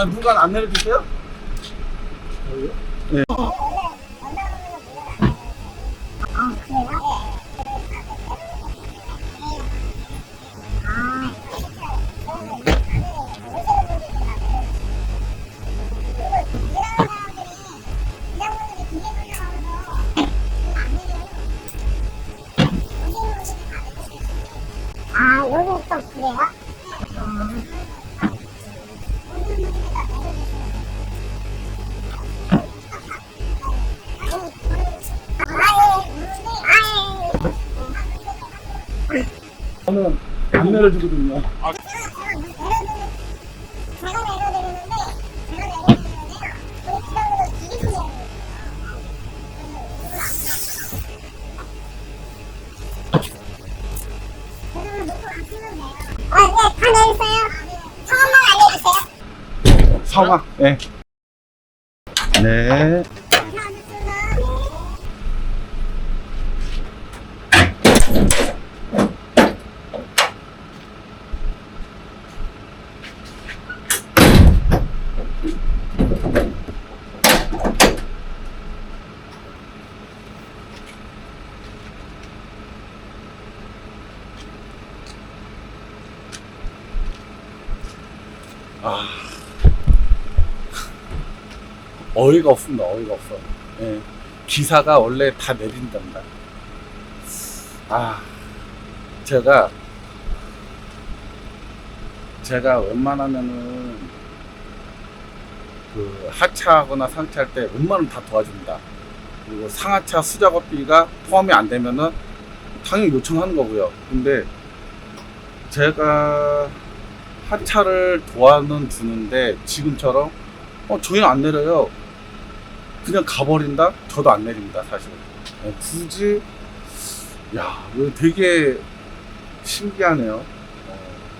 아 누가 안 내려주세요? 네. 아, 여기 또 그래요? 리 지방으로 기계로 내려요. 아, 네. 성화. 네. 네. 감사합니다. 아. 어이가 없습니다. 어이가 없어. 예. 기사가 원래 다 내린답니다. 아, 제가 제가 웬만하면은 그 하차하거나 상차할 때 웬만하면 다 도와줍니다. 그리고 상하차 수작업비가 포함이 안 되면은 당연히 요청하는 거고요. 근데 제가 하차를 도와는 주는데 지금처럼 어 저희는 안 내려요. 그냥 가버린다? 저도 안 내립니다 사실. 어, 굳이 야 되게 신기하네요.